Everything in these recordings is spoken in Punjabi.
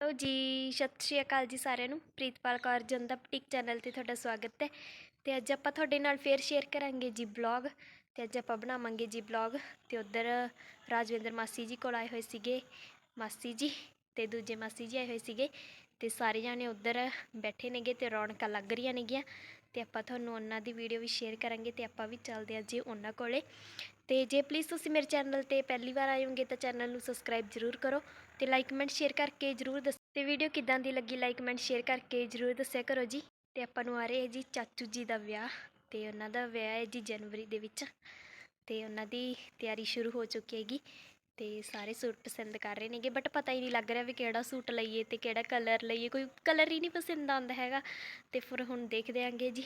ਹੈਲੋ ਜੀ, ਸਤਿ ਸ਼੍ਰੀ ਅਕਾਲ ਜੀ ਸਾਰਿਆਂ ਨੂੰ। ਪ੍ਰੀਤਪਾਲ ਕੌਰ ਜਨਤਾ ਬੁਟੀਕ ਚੈਨਲ ਤੇ ਤੁਹਾਡਾ ਸਵਾਗਤ ਹੈ। ਤੇ ਅੱਜ ਆਪਾਂ ਤੁਹਾਡੇ ਨਾਲ ਫੇਰ ਸ਼ੇਅਰ ਕਰਾਂਗੇ ਜੀ ਬਲੌਗ ਤੇ ਅੱਜ ਆਪਾਂ ਬਣਾਵਾਂਗੇ ਜੀ ਬਲੌਗ ਤੇ ਉਧਰ ਰਾਜਵਿੰਦਰ ਮਾਸੀ ਜੀ ਕੋਲ ਆਏ ਹੋਏ ਸੀਗੇ। ਮਾਸੀ ਜੀ ਤੇ ਦੂਜੇ ਮਾਸੀ ਜੀ ਆਏ ਹੋਏ ਸੀਗੇ। ਤੇ ਸਾਰੇ ਜਾਣੇ ਉਧਰ ਬੈਠੇ ਨੇਗੇ ਤੇ ਰੌਣਕਾਂ ਲੱਗ ਰਹੀਆਂ ਨੇਗੀਆਂ। ਤੇ ਆਪਾਂ ਤੁਹਾਨੂੰ ਉਹਨਾਂ ਦੀ ਵੀਡੀਓ ਵੀ ਸ਼ੇਅਰ ਕਰਾਂਗੇ ਤੇ ਆਪਾਂ ਵੀ ਚੱਲਦੇ ਹਾਂ ਜੀ ਉਹਨਾਂ ਕੋਲੇ। ਤੇ ਜੇ ਪਲੀਜ਼ ਤੁਸੀਂ ਮੇਰੇ ਚੈਨਲ ਤੇ ਪਹਿਲੀ ਵਾਰ ਆਏ ਹੋਗੇ ਤਾਂ ਚੈਨਲ ਨੂੰ ਸਬਸਕ੍ਰਾਈਬ ਜ਼ਰੂਰ ਕਰੋ। ਤੇ ਲਾਈਕ ਕਮੈਂਟ ਸ਼ੇਅਰ ਕਰਕੇ ਜਰੂਰ ਦੱਸ ਤੇ ਵੀਡੀਓ ਕਿਦਾਂ ਦੀ ਲੱਗੀ? ਲਾਈਕ ਕਮੈਂਟ ਸ਼ੇਅਰ ਕਰਕੇ ਜਰੂਰ ਦੱਸਿਆ ਕਰੋ ਜੀ। ਤੇ ਆਪਾਂ ਨੂੰ ਆ ਰਹੇ ਹੈ ਜੀ ਚਾਚੂ ਜੀ ਦਾ ਵਿਆਹ ਤੇ ਉਹਨਾਂ ਦਾ ਵਿਆਹ ਹੈ ਜੀ ਜਨਵਰੀ ਦੇ ਵਿੱਚ। ਤੇ ਉਹਨਾਂ ਦੀ ਤਿਆਰੀ ਸ਼ੁਰੂ ਹੋ ਚੁੱਕੀ ਹੈਗੀ ਤੇ ਸਾਰੇ ਸੂਟ ਪਸੰਦ ਕਰ ਰਹੇ ਨੇਗੇ। ਬਟ ਪਤਾ ਹੀ ਨਹੀਂ ਲੱਗ ਰਿਹਾ ਵੀ ਕਿਹੜਾ ਸੂਟ ਲਈਏ ਤੇ ਕਿਹੜਾ ਕਲਰ ਲਈਏ। ਕੋਈ ਕਲਰ ਹੀ ਨਹੀਂ ਪਸੰਦ ਆਉਂਦਾ ਹੈਗਾ। ਤੇ ਫਿਰ ਹੁਣ ਦੇਖਦੇ ਆਂਗੇ ਜੀ।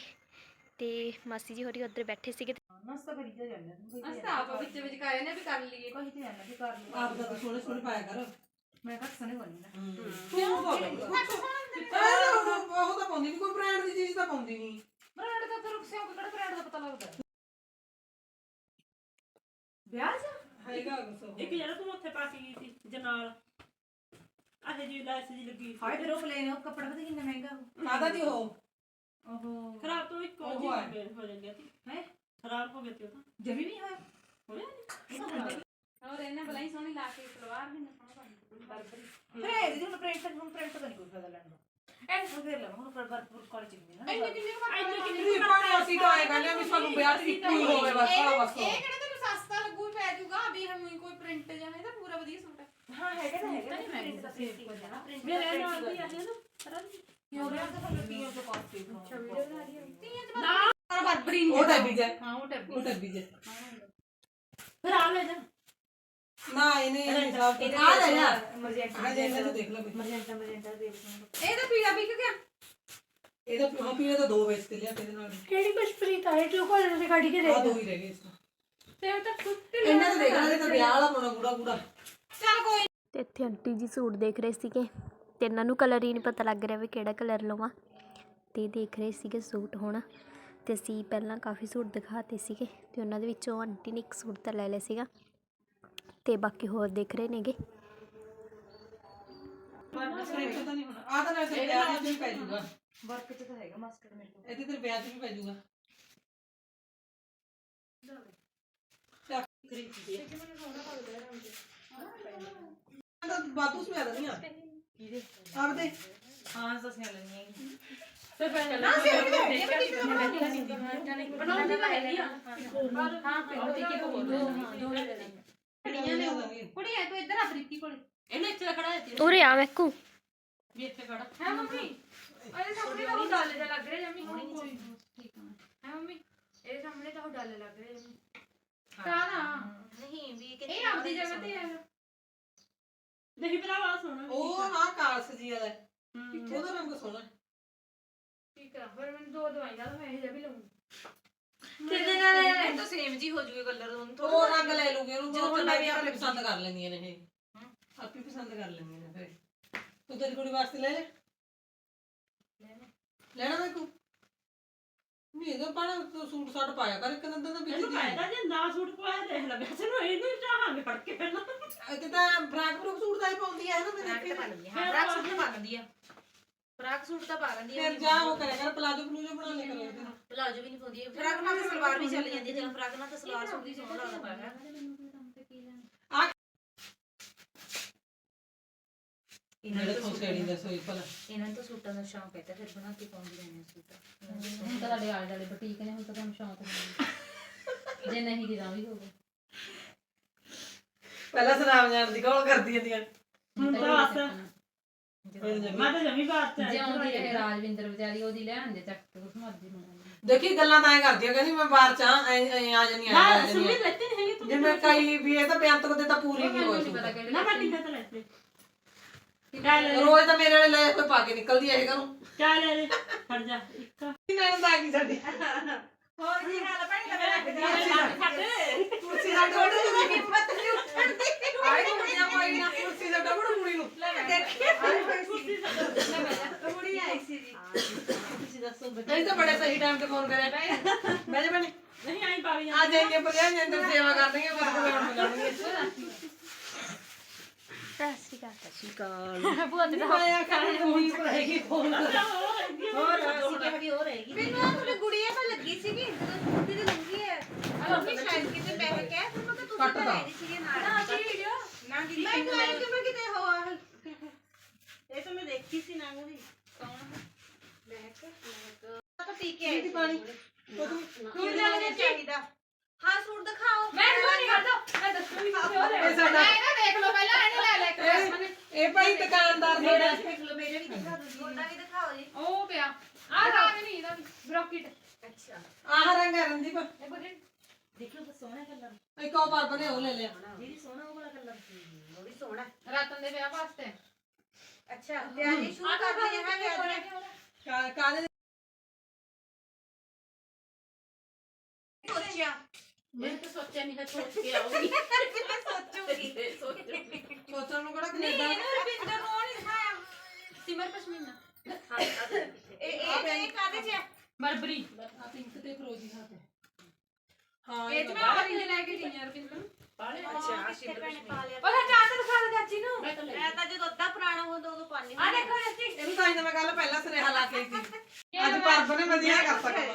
ਤੇ ਮਾਸੀ ਜੀ ਹੋਰੀ ਉੱਧਰ ਬੈਠੇ ਸੀਗੇ ਮਸਤ ਕਰੀ ਤੇ ਜਾਂਦਾ ਅਸੀਂ ਆਪ ਵਿੱਚ ਵਿੱਚ ਕਾਇਆ ਨੇ ਵੀ ਕਰ ਲਈਏ। ਕੋਈ ਤੇ ਜਾਂਦਾ ਵੀ ਕਰ ਲਓ ਆਪ ਦਾ ਸੋਹਣੇ ਸੋਹਣੇ ਪਾਇਆ ਕਰ। ਮੈਂ ਘੱਟ ਸਣੇ ਬਣੀ ਨਾ ਤੂੰ ਤਾਂ ਉਹ ਤਾਂ ਪਾਉਂਦੀ ਨਹੀਂ ਕੋਈ ਬ੍ਰਾਂਡ ਦੀ ਚੀਜ਼ ਤਾਂ ਪਾਉਂਦੀ ਨਹੀਂ ਬ੍ਰਾਂਡ ਦਾ ਤਾਂ ਰੁਕਸਿਆ ਕਿਹੜਾ ਬ੍ਰਾਂਡ ਦਾ ਪਤਾ ਲੱਗਦਾ? ਵਿਆਹ ਚ? ਹੈਗਾ ਗੁੱਸਾ ਇੱਕ ਜਿਹੜਾ ਤੂੰ ਉੱਥੇ ਪਾ ਕੇ ਗਈ ਸੀ ਜਨਾਲ। ਆਹੇ ਜੀ ਲੈਸ ਜੀ ਲੱਗੀ ਹਾਏ ਫਿਰ ਉਹ ਪਲੇਨ ਉਹ ਕੱਪੜਾ ਪਤਾ ਕਿੰਨਾ ਮਹਿੰਗਾ ਕਾਦਾ ਜੀ ਉਹ? ਉਹ ਖਰਾਬ ਤੋਂ ਇੱਕੋ ਉਹ ਜੀ ਹੈ। ਹੋ ਜਾਂਦੀ ਸੀ ਹੈਂ? ਖਰਾਬ ਹੋ ਗਿਆ ਤੇ ਉਹ ਤਾਂ। ਜਮੀ ਨਹੀਂ ਹੋਇਆ? ਹੋਇਆ ਹੋਰ ਇਹਨਾਂ ਬਲਾਈ ਸੋਹਣੀ ਲਾ ਕੇ ਸਲਵਾਰ ਵੀ ਨਾ ਸੋਹਣਾ ਬਰਬਰੀ ਫਿਰ ਇਹ ਜਿਹਨੂੰ ਪ੍ਰਿੰਟ ਨੂੰ ਪ੍ਰਿੰਟ ਤਾਂ ਨਹੀਂ ਕੋਈ ਫਾਇਦਾ ਲੈਣ ਦਾ ਐ ਫਿਰ ਲਵਾਂ ਹੁਣ ਪਰ ਪਰ ਕਾਲ ਚ ਨਹੀਂ ਨਾ ਇੰਨੇ ਕਿੰਨੇ ਇੰਨੇ ਕਿੰਨੇ ਨਹੀਂ ਪਾਣੀ ਅਸੀਂ ਤਾਂ ਆਏ ਕਹਿੰਦੇ ਵੀ ਸਾਨੂੰ ਵਿਆਹ ਚ ਇੱਕੋ ਹੀ ਹੋਵੇ ਬਸ ਆ ਬਸ ਇਹ ਕਿਹੜਾ ਤੈਨੂੰ ਸਸਤਾ ਲੱਗੂ ਵੀ ਪੈ ਜਾਊਗਾ ਵੀ ਹਮ ਕੋਈ ਪ੍ਰਿੰਟ ਜਾਂ ਇਹ ਤਾਂ ਪੂਰਾ ਵਧੀਆ ਸੂਟ ਹੈ ਹਾਂ ਹੈਗਾ ਤਾਂ ਹੈਗਾ। ਨਹੀਂ ਪ੍ਰਿੰਟ ਮੈਂ ਦਾ ਸੇਵ ਕਰ ਜਾਣਾ ਪ੍ਰਿੰਟ ਮੇਰੇ ਨਾਲ ਵੀ ਆਹੇ ਨਾ ਪਤਾ ਨੀ। ਕਿਉਂ ਰਿਹਾ ਤਾਂ ਫਿਰ ਪੀਓ ਤੋਂ ਪਾਸ ਤੇ ਤੀਆਂ ਚ ਨਾ। ਬਰਬਰੀ ਉਹ ਡੱਬੀ ਜੇ ਹਾਂ ਉਹ ਟੱਬੀ ਉਹ ਡੱਬੀ ਜੇ ਫਿਰ ਆ ਲੈ ਜਾ। ਇਹਨੇ ਆ ਲੈ ਦੇਖ। ਮਰਜੈਂਟਾ ਮਰਜੈਂਟਾ ਦੇਖ ਇਹ ਤਾਂ ਪੀਲਾ ਵਿਕ ਗਿਆ? ਇਹਦਾ ਹਾਂ ਪੀਲੇ ਤਾਂ ਦੋ ਵੇਚ ਤੇ ਲਿਆ ਤੇਰੇ ਨਾਲ ਕਿਹੜੀ ਕੁਸ਼ਪ੍ਰੀਤ ਆਏ ਤੂੰ ਕੋਲ ਤੇ ਕੱਢ ਕੇ ਆ ਦੋ। ਹੀ ਰਹਿ ਗਏ ਇਸ ਤੋਂ। ਤੇ ਉਹ ਤਾਂ ਕੁੱਤੇ ਇਹਨਾਂ ਦੇ ਦੇਖਣਾ ਇਹ ਤਾਂ ਵਿਆਹ ਵਾਲਾ ਪਾਉਣਾ ਗੂੜਾ ਗੂੜਾ। ਚੱਲ ਕੋਈ ਤੇ ਇੱਥੇ ਆਂਟੀ ਜੀ ਸੂਟ ਦੇਖ ਰਹੇ ਸੀਗੇ। ਤੇ ਇਹਨਾਂ ਨੂੰ ਕਲਰ ਹੀ ਨਹੀਂ ਪਤਾ ਲੱਗ ਰਿਹਾ ਵੀ ਕਿਹੜਾ ਕਲਰ ਲਵਾਂ। ਤੇ ਦੇਖ ਰਹੇ ਸੀਗੇ ਸੂਟ ਹੁਣ। ਤੇ ਅਸੀਂ ਪਹਿਲਾਂ ਕਾਫੀ ਸੂਟ ਦਿਖਾਤੇ ਸੀਗੇ। ਤੇ ਉਹਨਾਂ ਦੇ ਵਿੱਚੋਂ ਆਂਟੀ ਨੇ ਇੱਕ ਸੂਟ ਤਾਂ ਲੈ ਲਿਆ ਸੀਗਾ। ਤੇ ਬਾਕੀ ਹੋਰ ਦੇਖ ਰਹੇ ਨੇਗੇ ਪ੍ਰਿੰਟ ਤਾਂ ਨਹੀਂ ਹੋਣਾ ਆ ਤਾਂ ਵੈਸੇ ਵਿਆਹ ਚ ਵੀ ਪੈ ਜਾਊਗਾ ਵਰਕ ਚ ਤਾਂ ਹੈਗਾ ਮਾਸਟਰ ਮੇਰੇ ਕੋਲ ਇਹਦੇ ਤੇ ਵਿਆਹ ਚ ਵੀ ਪੈ ਜਾਊਗਾ ਤਾਂ ਬਾਤੂ ਸਮਿਆ ਨਹੀਂ ਆ ਕਿਹਦੇ ਆਪਦੇ ਹਾਂ ਸਸਿਆ ਲੈਣੀਆਂ ਫਿਰ ਪਹਿਲਾਂ ਨਾ ਸੀ ਉਹ ਵੀ ਬਣਾਉਂਦੀ ਤਾਂ ਹੈਗੀ ਆ ਹਾਂ ਉਹਦੇ ਕੀ ਬੋਲ ਕੁੜੀਆਂ ਨੇ ਕੁੜੀ ਹੈ ਤੂੰ ਇੱਧਰ ਆ ਬਰੀਕੀ ਕੋਲ। ਇਹਨੇ ਇੱਥੇ ਖੜਾ ਹੈ ਉਰੇ ਆ ਮੈਕੂ ਵੀ ਇੱਥੇ ਖੜਾ। ਹੈ ਮੰਮੀ? ਇਹਦੇ ਸਾਹਮਣੇ ਤਾਂ ਉਹ ਡਾਲੇ ਜਿਹਾ ਲੱਗ ਰਿਹਾ ਜੰਮੀ। ਠੀਕ ਹੈ ਮੰਮੀ? ਇਹਦੇ ਸਾਹਮਣੇ ਤਾਂ ਉਹ ਡਾਲੇ ਲੱਗ ਰਿਹਾ ਜੰਮੀ। ਕਾਹਦਾ? ਨਹੀਂ ਵੀ ਇਹ ਆਪਦੀ ਜਗ੍ਹਾ ਤੇ ਹੈ ਨਹੀਂ ਭਰਾਵਾ ਸੁਣ ਉਹ ਹਾਂ ਕਾਲਸ ਜੀ ਵਾਲਾ। ਉਹਦਾ ਰੰਗ ਸੋਹਣਾ। ਠੀਕ ਆ ਫਿਰ ਮੈਨੂੰ ਦੋ ਦਵਾਈਆਂ ਤਾਂ ਮੈਂ ਇਹ ਜਿਹਾ ਵੀ ਲਵਾਂਗੀ ਕਿੰਨੇ ਨਾਲ ਇਹ? ਤਾਂ ਸੇਮ ਜੀ ਹੋ ਜੂਗੇ ਕਲਰ ਉਹਨੂੰ ਉਹ ਰੰਗ ਲੈ ਲੂਗੇ ਉਹਨੂੰ ਜਦੋਂ ਚੰਗਾ ਵੀ ਵੀ ਆਪੇ ਪਸੰਦ ਕਰ ਲੈਂਦੀਆਂ ਨੇ ਇਹ। ਆਪੇ ਪਸੰਦ ਕਰ ਲੈਂਦੀਆਂ ਨੇ ਫਿਰ। ਤੂੰ ਤੇਰੀ ਕੁੜੀ ਵਾਸਤੇ ਲੈ ਲੈ। ਲੈਣਾ। ਮੈਂ ਤੂੰ ਨਹੀਂ ਇਹਦਾ ਪਾਣਾ ਤੂੰ ਸੂਟ ਸਾਟ ਪਾਇਆ ਕਰ ਇੱਕ ਨੰਦਾ ਦਾ ਵਿੱਚ ਇਹਨੂੰ ਦੀ ਫਾਇਦਾ ਜੇ ਨਾ ਸੂਟ ਪਵਾਇਆ ਦੇਖ ਲੈ ਵੈਸੇ ਨੂੰ ਇਹਨੂੰ ਚਾਹਾਂਗੇ ਫੜ ਕੇ ਪਹਿਲਾਂ ਇਹ ਤਾਂ ਫਰਾਕ ਫਰੂਕ ਸੂਟ ਦਾ ਹੀ ਪਾਉਂਦੀ ਹੈ ਨਾ ਮੈਂ ਫਰਾਕ ਦੇਖੀ ਤਾਂ ਪਾ ਲੈਂਦੀ ਹਾਂ ਫਰਾਕ ਸੂਟ ਤਾਂ ਪਾ ਲੈਂਦੀ ਆ। ਫਰਾਕ ਸੂਟ ਤਾਂ ਪਾ ਲੈਂਦੀ ਫਿਰ ਜਾ ਉਹ ਕਰਿਆ ਕਰ ਪਲਾਜੋ ਪਲੂਜੋ ਬਣਾ ਲੈ ਕਰ ਨਾਲ। ਪਲਾਜੋ ਵੀ ਨਹੀਂ ਪਾਉਂਦੀ ਫਰਾਕ ਨਾਲ ਤਾਂ ਸਲਵਾਰ ਵੀ ਚੱਲ ਜਾਂਦੀ ਹੈ ਜੇ ਫਰਾਕ ਨਾਲ ਤਾਂ ਸਲਵਾਰ ਸੂਟ ਹੀ ਸੋਹਣਾ ਲੱਗਦਾ ਪਾਇਆ ਇਹਨਾਂ ਤੋਂ ਛੇੜੀ ਦਾ ਸੋਈ ਭਲਾ? ਇਹਨਾਂ ਨੂੰ ਤਾਂ ਸੂਟਾਂ ਦਾ ਸ਼ੌਂਕ ਹੈ ਤਾਂ ਫਿਰ ਬਣਾ ਕੇ ਪਾਉਂਦੀ ਰਹਿੰਦੀ ਸੂਟ। ਹੁਣ ਤਾਂ ਤੁਹਾਡੇ ਆਲੇ ਦੁਆਲੇ ਬੁਟੀਕ ਨੇ ਹੁਣ ਤਾਂ ਤੁਹਾਨੂੰ ਸ਼ੌਂਕ ਹੋਣਾ ਜੇ ਨਹੀਂ ਦੀ ਤਾਂ ਵੀ ਹੋਵੇ। ਪਹਿਲਾਂ ਸਲਾਮ ਜਾਣ ਦੀ ਕੌਲ ਕਰਦੀ ਜਾਂਦੀਆਂ। ਹੁਣ ਤਾਂ ਬਸ। ਮੈਂ ਤਾਂ ਜਮੀ ਬਾਤ ਚ ਜਿਉਂਦੀ ਰਹੇ ਰਾਜਵਿੰਦਰ ਵਿਚਾਰੀ ਉਹਦੀ ਲੈ ਆਂਦੇ ਚੱਕ ਕੇ ਉਸ ਮਰਜ਼ੀ ਨੂੰ ਦੇਖੀ ਗੱਲਾਂ ਤਾਂ ਐ ਕਰਦੀ ਕਹਿੰਦੀ ਮੈਂ ਬਾਹਰ ਚ ਆ ਆ ਜਾਨੀ ਆ ਨਾ ਆ ਜਾਨੀ ਸੁਣੀ ਆ ਲੈਤੇ ਨਹੀਂ ਹੈਗੇ ਤੂੰ ਜਿਵੇਂ ਕਈ ਵੀ ਇਹ ਤਾਂ ਬੇਅੰਤ ਕਦੇ ਤਾਂ ਪੂਰੀ ਨਹੀਂ ਹੋਈ ਨਹੀਂ ਪਤਾ ਸੂਟ। ਕਿਹੜੇ ਨਾ ਮੈਂ ਕਿੰਨੇ ਤਾਂ ਲੈਤੇ। ਕਿਆ ਲੈ। ਰੋਜ਼ ਤਾਂ ਮੇਰੇ ਵਾਲੇ ਲੈ ਕੋਈ ਪਾ ਕੇ ਨਿਕਲਦੀ ਹੈ ਘਰੋਂ। ਕਿਆ ਲੈ ਲੈ ਫੜ ਜਾ ਇੱਕ। ਨਣਦ ਆ ਗਈ ਸਾਡੀ ਹੋਰ ਕੀ ਹਾਲ ਭੈਣ? ਕੁਰਸੀ ਦਾ ਡੋੜ ਦੀ ਹਿੰਮਤ ਨਹੀਂ ਉੱਠਦੀ ਆਈ ਕੁੜੀਆਂ ਕੋਈ ਨਾ। ਕੁਰਸੀ ਦਾ ਡਬੜ ਕੁੜੀ ਨੂੰ। ਕੁੜੀ ਆਈ ਸੀ ਜੀ। ਤੁਸੀਂ ਦੱਸੋ ਨਹੀਂ ਤਾਂ ਬੜੇ ਸਹੀ ਟਾਈਮ ਤੇ ਫੋਨ ਕਰਿਆ ਮੈਂ ਜੇ ਬਣੇ ਨਹੀਂ ਆਈ ਪਾਵੀ ਆ ਜਾਈਏ ਪਰਿਆ ਅੰਦਰ ਸੇਵਾ ਕਰਨਗੇ ਫਿਰ ਕੋਲ ਮਿਲਣਗੇ ਸਤਿ ਸ਼੍ਰੀ ਅਕਾਲ ਸ਼ਿਕਾਲ ਭੂਆ ਤੇ ਮੈਂ ਆਖਿਆ ਮੂੰਹ ਪਰ ਹੈਗੀ ਫੋਨ ਹੋਰ ਅਸੀਂ ਕਿਹਾ ਵੀ ਹੋ ਰਹੇਗੀ ਮੈਨੂੰ ਆਹ ਤੁਹਾਡੀ ਗੁੜੀਆ ਤਾਂ ਲੱਗੀ ਸੀਗੀ ਜਦੋਂ ਛੁੱਟੀ ਤੇ ਲੰਗੀ ਹੈ ਮੰਮੀ ਸ਼ਾਇਦ ਕਿਤੇ ਬਹਿ ਕੇ ਫਿਰ ਮੈਂ ਕਿਹਾ ਤੁਸੀਂ ਕੱਟ ਤਾਂ ਦਾ। ਰਹਿ ਨਹੀਂ ਸੀਗੇ ਨਾਲ ਨਾ ਜੀ ਵੀਡੀਓ ਨਾ ਦੀਦੀ ਮੈਂ ਕਿਹਾ ਕਿ ਮੈਂ ਕਿਤੇ ਹੋ ਆ ਇਹ ਤਾਂ ਮੈਂ ਦੇਖੀ ਸੀ ਨਾ ਉਹਦੀ ਕੌਣ ਮਹਿਕ ਮਹਿਕ ਤਾਂ ਪੀ ਕੇ ਆਈ ਦੀ ਪਾਣੀ ਸੂਟ ਲੈਣਾ ਚਾਹੀਦਾ ਹਾਂ ਸੂਟ ਦਿਖਾਓ। ਮੈਂ ਕੋਈ ਨਹੀਂ ਕਰਦਾ ਮੈਂ ਦੱਸੂਗੀ ਕਿਸੇ ਹੋਰ ਇਹ ਸਾਡਾ ਇਹਨੂੰ ਦੇਖ ਲਓ ਪਹਿਲਾਂ ਇਹਨੂੰ ਲੈ ਲੈ ਕੇ ਇਹ- ਇਹ ਭਾਈ ਦੁਕਾਨਦਾਰ ਸਾਡਾ ਦੇਖ ਲਓ ਮੇਰੇ ਵੀ ਦਿਖਾ ਦਿਓ ਉਹਦਾ ਵੀ ਦਿਖਾਓ ਜੀ। ਉਹ ਪਿਆ। ਆਹ ਰੰਗ ਨਹੀਂ ਇਹਦਾ ਬ੍ਰੋਕਿਟ। ਅੱਛਾ। ਆਹ ਰੰਗ ਹੈ ਰੰਦੀਪ ਇਹ ਬੁਰੇ ਦੇਖਿਓ ਤਾਂ ਸੋਹਣਾ ਕਲਰ। ਇੱਕ ਉਹ ਪਰ ਬਣੇ ਉਹ ਲੈ ਲਿਆ। ਦੀਦੀ ਸੋਹਣਾ ਉਹ ਵਾਲਾ ਕਲਰ। ਉਹ ਵੀ ਸੋਹਣਾ। ਰਤਨ ਦੇ ਵਿਆਹ ਵਾਸਤੇ। ਅੱਛਾ ਤੇ ਅੱਜ ਸ਼ੁਰੂ ਕਰ ਲਈ ਹੈ ਵਿਆਹ ਕਾ- ਕਾਹਦੇ ਮੈਂ ਤਾਂ ਸੋਚਿਆ ਨਹੀਂ ਹੈ ਸੋਚ ਕੇ ਆਉਂਗੀ ਸੋਚੂਗੀ ਸੋਚਣ ਨੂੰ ਕਿਹੜਾ ਨਹੀਂ ਕੈਨੇਡਾ ਇਹਨੂੰ ਰਵਿੰਦਰ ਨੂੰ ਉਹ ਨਹੀਂ ਦਿਖਾਇਆ ਸਿਮਰ ਪਸ਼ਮੀਨਾ ਇਹ ਇਹ ਇਹ ਕਾਦੇ ਚ ਹੈ ਮਰਬਰੀ ਆ ਪਿੰਕ ਤੇ ਫਰੋਜੀ ਹੱਥ ਹਾਂ ਇਹ ਚ ਮੈਂ ਔਰੰਜ ਲੈ ਕੇ ਗਈ ਯਾਰ ਪਿੰਦਰ ਪਾਲੇ ਅੱਛਾ ਕਿੱਥੇ ਭੈਣੇ ਪਾ ਲਿਆ ਉਹਦਾ ਚਾਦਰ ਦਿਖਾ ਦੇ ਚਾਚੀ ਨੂੰ ਮੈਂ ਤਾਂ ਮੈਂ ਤਾਂ ਜਦੋਂ ਅੱਧਾ ਪੁਰਾਣਾ ਹੁੰਦਾ ਉਦੋਂ ਪਾਣੀ ਆ ਦੇਖੋ ਚਾਚੀ ਇਹਨੂੰ ਤਾਂ ਹੀ ਮੈਂ ਕੱਲ ਪਹਿਲਾਂ ਸੁਨੇਹਾ ਲਾ ਕੇ ਸੀ ਅੱਜ ਪਰਬ ਨੇ ਵਧੀਆ ਕਰ ਸਕਦਾ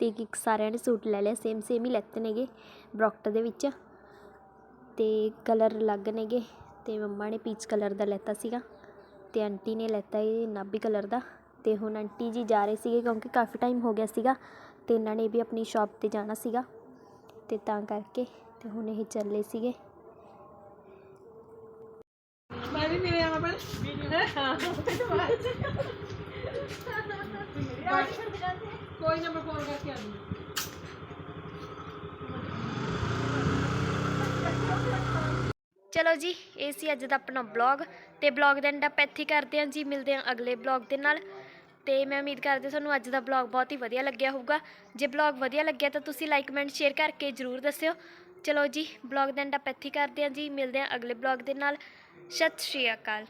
ਤੇ ਇੱਕ ਇੱਕ ਸਾਰਿਆਂ ਨੇ ਸੂਟ ਲੈ ਲਿਆ ਸੇਮ ਸੇਮ ਹੀ ਲੈਤੇ ਨੇਗੇ ਬ੍ਰੋਕਟ ਦੇ ਵਿੱਚ ਤੇ ਕਲਰ ਅਲੱਗ ਨੇਗੇ ਤੇ ਮੰਮਾ ਨੇ ਪੀਚ ਕਲਰ ਦਾ ਲੈਤਾ ਸੀਗਾ ਤੇ ਆਂਟੀ ਨੇ ਲੈਤਾ ਇਹ ਨਾਭੀ ਕਲਰ ਦਾ ਤੇ ਹੁਣ ਆਂਟੀ ਜੀ ਜਾ ਰਹੇ ਸੀਗੇ ਕਿਉਂਕਿ ਕਾਫੀ ਟਾਈਮ ਹੋ ਗਿਆ ਸੀਗਾ ਤੇ ਇਹਨਾਂ ਨੇ ਵੀ ਆਪਣੀ ਸ਼ਾਪ ਤੇ ਜਾਣਾ ਸੀਗਾ ਤੇ ਤਾਂ ਕਰਕੇ ਤੇ ਹੁਣ ਇਹ ਚੱਲੇ ਸੀਗੇ। ਮੈਂ ਵੀ ਮਿਲਿਆ ਮੈਂ ਪਹਿਲਾਂ ਹਾਂ ਕੋਈ ਨਾ ਮੈਂ ਫੋਨ ਕਰਕੇ ਆ ਜੂੰਗੀ ਚਲੋ ਜੀ, ਇਹ ਸੀ ਅੱਜ ਦਾ ਆਪਣਾ ਬਲੌਗ ਤੇ ਬਲੌਗ ਦਾ ਐਂਡ ਆਪਾਂ ਇੱਥੇ ਕਰਦੇ ਹਾਂ ਜੀ। ਮਿਲਦੇ ਹਾਂ ਅਗਲੇ ਬਲੌਗ ਦੇ ਨਾਲ। ਤੇ ਮੈਂ ਉਮੀਦ ਕਰਦੀ ਤੁਹਾਨੂੰ ਅੱਜ ਦਾ ਬਲੌਗ ਬਹੁਤ ਹੀ ਵਧੀਆ ਲੱਗਿਆ ਹੋਊਗਾ। ਜੇ ਬਲੌਗ ਵਧੀਆ ਲੱਗਿਆ ਤਾਂ ਤੁਸੀਂ ਲਾਈਕ ਕਮੈਂਟ ਸ਼ੇਅਰ ਕਰਕੇ ਜਰੂਰ ਦੱਸਿਓ। ਚਲੋ ਜੀ ਬਲੌਗ ਦਾ ਐਂਡ ਆਪਾਂ ਇੱਥੇ ਕਰਦੇ ਹਾਂ ਜੀ। ਮਿਲਦੇ ਹਾਂ ਅਗਲੇ ਬਲੌਗ ਦੇ ਨਾਲ। ਸਤਿ ਸ਼੍ਰੀ ਅਕਾਲ।